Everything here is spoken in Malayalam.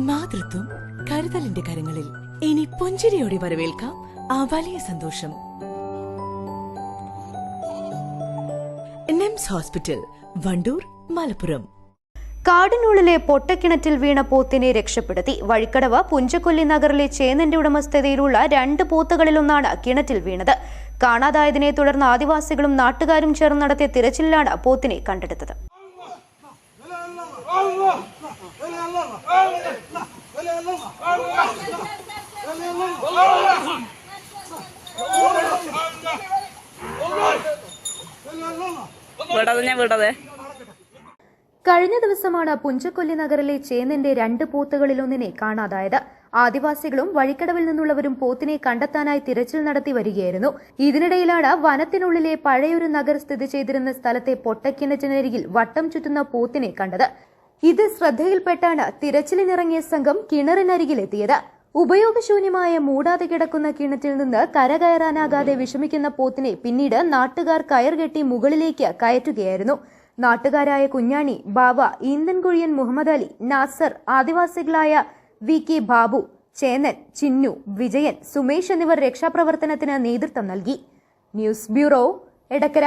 മാതൃത്വം കരുതലിന്റെ കരങ്ങളിൽ ഇനി പുഞ്ചിരിയോടെ വരവേൽക്കാം ആ വലിയ സന്തോഷം നിംസ് ഹോസ്പിറ്റൽ വണ്ടൂർ മലപ്പുറം കാടിനുള്ളിലെ പൊട്ടക്കിണറ്റിൽ വീണ പോത്തിനെ രക്ഷപ്പെടുത്തി വഴിക്കടവ് പുഞ്ചക്കൊല്ലി നഗറിലെ ചേന്നന്റെ ഉടമസ്ഥതയിലുള്ള രണ്ട് പോത്തുകളിലൊന്നാണ് കിണറ്റിൽ വീണത് കാണാതായതിനെ തുടർന്ന് ആദിവാസികളും നാട്ടുകാരും ചേർന്ന് നടത്തിയ തിരച്ചിലിലാണ് പോത്തിനെ കണ്ടെടുത്തത് കഴിഞ്ഞ ദിവസമാണ് പുഞ്ചക്കൊല്ലി നഗറിലെ ചേന്നിന്റെ രണ്ട് പോത്തുകളിലൊന്നിനെ കാണാതായത്. ആദിവാസികളും വഴിക്കടവിൽ നിന്നുള്ളവരും പോത്തിനെ കണ്ടെത്താനായി തിരച്ചിൽ നടത്തി വരികയായിരുന്നു. ഇതിനിടയിലാണ് വനത്തിനുള്ളിലെ പഴയൊരു നഗർ സ്ഥിതി ചെയ്തിരുന്ന സ്ഥലത്തെ പൊട്ടക്കിണറ്റിനരികിൽ വട്ടം ചുറ്റുന്ന പോത്തിനെ കണ്ടത്. ഇത് ശ്രദ്ധയിൽപ്പെട്ടാണ് തിരച്ചിലിനിറങ്ങിയ സംഘം കിണറിനരികിലെത്തിയത്. ഉപയോഗശൂന്യമായ മൂടാതെ കിടക്കുന്ന കിണറ്റിൽ നിന്ന് കരകയറാനാകാതെ വിഷമിക്കുന്ന പോത്തിനെ പിന്നീട് നാട്ടുകാർ കയർകെട്ടി മുകളിലേക്ക് കയറ്റുകയായിരുന്നു. നാട്ടുകാരായ കുഞ്ഞാണി ബാബ ഈന്തൻകുഴിയൻ മുഹമ്മദ് അലി നാസർ ആദിവാസികളായ വി കെ ബാബു ചേനൻ ചിന്നു വിജയൻ സുമേഷ് എന്നിവർ രക്ഷാപ്രവർത്തനത്തിന് നേതൃത്വം നൽകി. News bureau Edakkara.